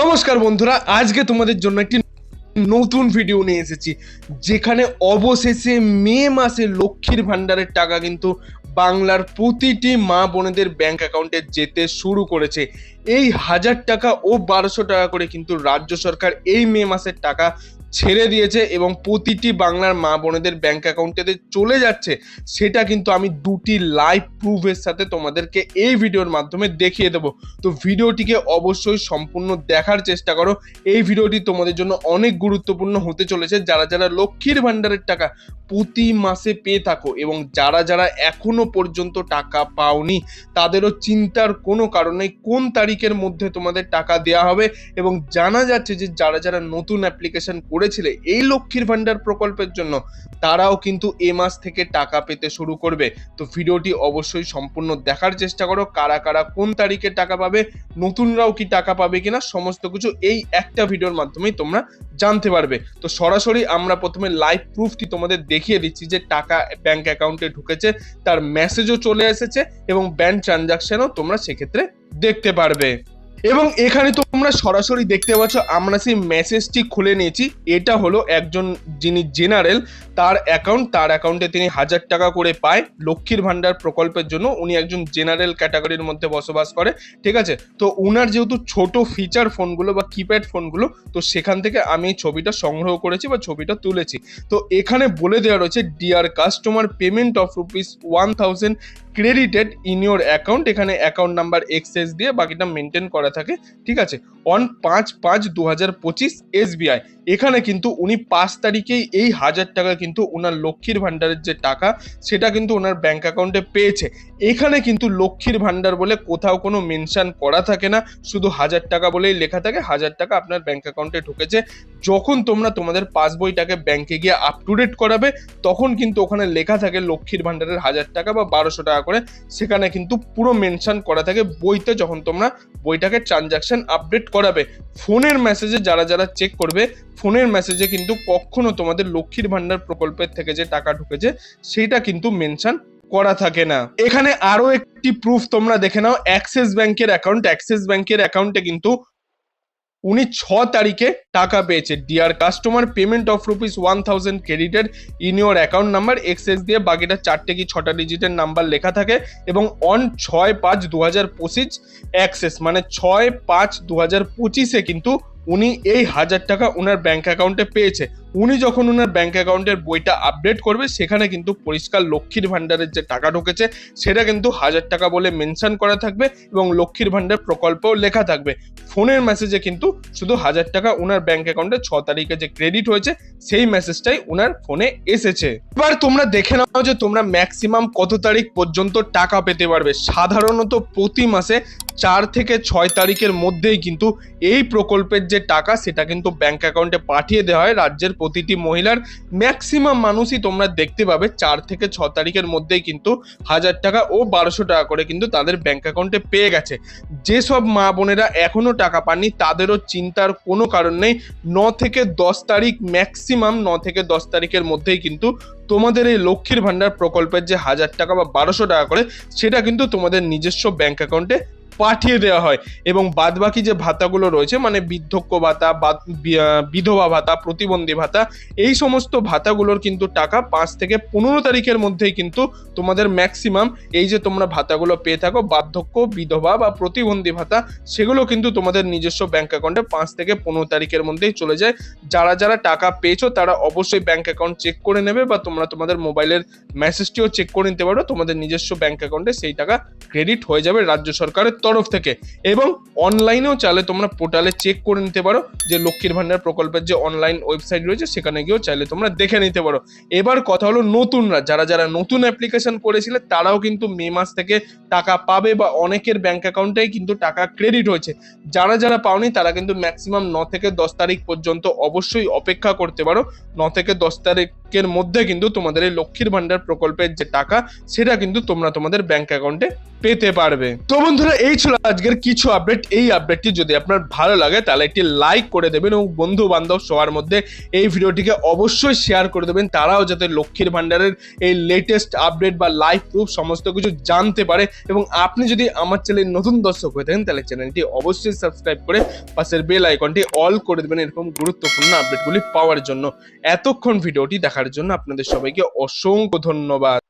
নমস্কার বন্ধুরা, আজকে তোমাদের জন্য একটি নতুন ভিডিও নিয়ে এসেছি, যেখানে অবশেষে মে মাসে লক্ষ্মীর ভান্ডারের টাকা কিন্তু বাংলার প্রতিটি মা বোনেদের ব্যাংক অ্যাকাউন্টে যেতে শুরু করেছে। এই হাজার টাকা ও বারোশো টাকা করে কিন্তু রাজ্য সরকার এই মে মাসের টাকা ছেড়ে দিয়েছে এবং প্রতিটি বাংলার মা বোনেদের ব্যাংক অ্যাকাউন্টে চলে যাচ্ছে, সেটা কিন্তু আমি দুটি লাইভ প্রুফের সাথে তোমাদেরকে এই ভিডিওর মাধ্যমে দেখিয়ে দেবো। তো ভিডিওটিকে অবশ্যই সম্পূর্ণ দেখার চেষ্টা করো। এই ভিডিওটি তোমাদের জন্য অনেক গুরুত্বপূর্ণ হতে চলেছে। যারা যারা লক্ষ্মীর ভান্ডারের টাকা প্রতি মাসে পেয়ে থাকো এবং যারা যারা এখনও পর্যন্ত টাকা পাওনি, তাদেরও চিন্তার কোনো কারণে কোন তারিখের মধ্যে তোমাদের টাকা দেওয়া হবে এবং জানা যাচ্ছে যে যারা যারা নতুন অ্যাপ্লিকেশন করেছিলে এই লক্ষ্মীর ভান্ডার প্রকল্পের জন্য, তারাও কিন্তু এ মাস থেকে টাকা পেতে শুরু করবে। তো ভিডিওটি অবশ্যই সম্পূর্ণ দেখার চেষ্টা করো, কারা কারা কোন তারিখে টাকা পাবে, নতুনরাও কি টাকা পাবে কিনা, সমস্ত কিছু এই একটা ভিডিওর মাধ্যমেই তোমরা জানতে পারবে। তো সরাসরি আমরা প্রথমে লাইভ প্রুফটি তোমাদের দেখিয়ে দিচ্ছি যে টাকা ব্যাংক অ্যাকাউন্টে ঢুকেছে, তার মেসেজও চলে এসেছে এবং ব্যাংক ট্রানজাকশনও তোমরা সেক্ষেত্রে দেখতে পারবে। এবং এখানে তোমরা সরাসরি দেখতে পাচ্ছ, আমরা সেই মেসেজটি খুলে নিয়েছি। এটা হলো একজন যিনি জেনারেল, তার অ্যাকাউন্ট তার অ্যাকাউন্টে তিনি হাজার টাকা করে পায়। লক্ষ্মীর ভান্ডার প্রকল্পের জন্য উনি একজন জেনারেল ক্যাটাগরির মধ্যে বসবাস করে, ঠিক আছে? তো উনার যেহেতু ছোট ফিচার ফোনগুলো বা কিপ্যাড ফোনগুলো তো সেখান থেকে আমি ছবিটা সংগ্রহ করেছি বা ছবিটা তুলেছি। তো এখানে বলে দেওয়া রয়েছে dear customer payment of rupees one thousand credited in your account এখানে অ্যাকাউন্ট নাম্বার এক্সেস দিয়ে বাকিটা মেনটেন করা থাকে, ঠিক আছে? অন পাঁচ পাঁচ দু হাজার পঁচিশ এসবিআই এখানে কিন্তু উনি পাঁচ তারিখেই এই হাজার টাকা কিন্তু ওনার লক্ষ্মীর ভান্ডারের যে টাকা, সেটা কিন্তু ওনার ব্যাঙ্ক অ্যাকাউন্টে পেয়েছে। এখানে কিন্তু লক্ষ্মীর ভান্ডার বলে কোথাও কোনো মেনশন করা থাকে না, শুধু হাজার টাকা বলেই লেখা থাকে, হাজার টাকা আপনার ব্যাঙ্ক অ্যাকাউন্টে ঢুকেছে। যখন তোমরা তোমাদের পাসবইটাকে ব্যাংকে গিয়ে আপ টু ডেট করাবে, তখন কিন্তু ওখানে লেখা থাকে লক্ষ্মীর ভাণ্ডারের হাজার টাকা বা বারোশো টাকা করে সেখানে কিন্তু পুরো মেনশন করা থাকে বইতে যখন তোমরা বইটাকে ট্রানজাকশন আপডেট করাবে। ফোনের মেসেজে যারা যারা চেক করবে, ফোনের মেসেজে কিন্তু কখনো তোমাদের লক্ষ্মীর ভান্ডার প্রকল্পের থেকে যে টাকা ঢুকেছে সেইটা কিন্তু মেনশন করা থাকে না। এখানে আরও একটি প্রুফ তোমরা দেখে নাও অ্যাক্সিস ব্যাংকের অ্যাকাউন্ট অ্যাক্সিস ব্যাংকের অ্যাকাউন্টে কিন্তু উনি ছ তারিখে টাকা পেয়েছে। Dear customer payment of rupees one thousand credited in your account number access দিয়ে বাকিটা চারটে কি ছটা ডিজিটের নাম্বার লেখা থাকে এবং অন ছয় পাঁচ দু হাজার পঁচিশ অ্যাক্সেস মানে ছয় পাঁচ দু হাজার পঁচিশে কিন্তু উনি এই হাজার টাকা ওনার ব্যাংক অ্যাকাউন্টে পেয়েছে। উনি যখন ওনার ব্যাংক অ্যাকাউন্টের বইটা আপডেট করবে, সেখানে কিন্তু পরিষ্কার লক্ষ্মীর ভাণ্ডারের যে টাকা ঢুকেছে, সেটা কিন্তু হাজার টাকা বলে মেনশন করা থাকবে এবং লক্ষ্মীর ভান্ডার প্রকল্পও লেখা থাকবে। ফোনের মেসেজে কিন্তু শুধু হাজার টাকা ওনার ব্যাংক অ্যাকাউন্টে ছ তারিখে যে ক্রেডিট হয়েছে, সেই মেসেজটাই ওনার ফোনে এসেছে। এবার তোমরা দেখে নাও যে তোমরা ম্যাক্সিমাম কত তারিখ পর্যন্ত টাকা পেতে পারবে। সাধারণত প্রতি মাসে চার থেকে ছয় তারিখের মধ্যেই কিন্তু এই প্রকল্পের যে টাকা সেটা কিন্তু ব্যাংক অ্যাকাউন্টে পাঠিয়ে দেওয়া হয়। রাজ্যের প্রতিটি মহিলার ম্যাক্সিমাম মানুষই তোমরা দেখতে পাবে। চার থেকে ছ তারিখের মধ্যেই কিন্তু হাজার টাকা ও বারোশো টাকা করে কিন্তু তাদের ব্যাংক অ্যাকাউন্টে পেয়ে গেছে। যেসব মা বোনেরা এখনও টাকা পাননি, তাদেরও চিন্তার কোনো কারণ নেই। ন থেকে দশ তারিখ ম্যাক্সিমাম ন থেকে দশ তারিখের মধ্যেই কিন্তু তোমাদের এই লক্ষ্মীর ভাণ্ডার প্রকল্পের যে হাজার টাকা বা বারোশো টাকা করে, সেটা কিন্তু তোমাদের নিজস্ব ব্যাংক অ্যাকাউন্টে পাঠিয়ে দেওয়া হয়। এবং বাদবাকি যে ভাতাগুলো রয়েছে মানে বৃদ্ধক্য ভাতা বিধবা ভাতা, প্রতিবন্ধী ভাতা, এই সমস্ত ভাতাগুলোর কিন্তু টাকা পাঁচ থেকে পনেরো তারিখের মধ্যেই কিন্তু তোমাদের ম্যাক্সিমাম এই যে তোমরা ভাতাগুলো পেয়ে থাকো, বার্ধক্য, বিধবা বা প্রতিবন্ধী ভাতা, সেগুলো কিন্তু তোমাদের নিজস্ব ব্যাংক অ্যাকাউন্টে পাঁচ থেকে পনেরো তারিখের মধ্যেই চলে যায়। যারা যারা টাকা পেয়েছ, তারা অবশ্যই ব্যাংক অ্যাকাউন্ট চেক করে নেবে বা তোমরা তোমাদের মোবাইলের মেসেজটিও চেক করে নিতে পারো। তোমাদের নিজস্ব ব্যাংক অ্যাকাউন্টে সেই টাকা ক্রেডিট হয়ে যাবে রাজ্য সরকারের তরফ থেকে। এবং অনলাইনেও চাইলে তোমরা পোর্টালে চেক করে নিতে পারো যে লক্ষ্মীর ভান্ডার প্রকল্পের যে অনলাইন ওয়েবসাইট রয়েছে, সেখানে গিয়েও চাইলে তোমরা দেখে নিতে পারো। এবার কথা হলো নতুনরা, যারা যারা নতুন অ্যাপ্লিকেশন করেছিলে, তারাও কিন্তু মে মাস থেকে টাকা পাবে বা অনেকের ব্যাংক অ্যাকাউন্টেই কিন্তু টাকা ক্রেডিট হয়েছে। যারা যারা পাওনি, তারা কিন্তু ম্যাক্সিমাম ন থেকে দশ তারিখ পর্যন্ত অবশ্যই অপেক্ষা করতে পারো। ন থেকে দশ তারিখ তারিখের মধ্যে কিন্তু তোমাদের এই লক্ষ্মীর ভান্ডার প্রকল্পের যে টাকা, সেটা কিন্তু তোমরা তোমাদের ব্যাংক অ্যাকাউন্টে পেতে পারবে। তো বন্ধুরা, এই ছিল আজকের কিছু আপডেট এই আপডেটটি যদি আপনার ভালো লাগে, তাহলে একটি লাইক করে দেবেন এবং বন্ধু বান্ধব সবার মধ্যে এই ভিডিওটিকে অবশ্যই শেয়ার করে দেবেন। তারাও যাতে লক্ষ্মীর ভান্ডারের এই লেটেস্ট আপডেট বা লাইভ প্রুফ সমস্ত কিছু জানতে পারে। এবং আপনি যদি আমার চ্যানেল নতুন দর্শক হয়ে থাকেন, তাহলে চ্যানেলটি অবশ্যই সাবস্ক্রাইব করে পাশের বেল আইকনটি অল করে দেবেন। এরকম গুরুত্বপূর্ণ আপডেটগুলি পাওয়ার জন্য। এতক্ষণ ভিডিওটি দেখার জন্য আপনাদের সবাইকে অসংখ্য ধন্যবাদ।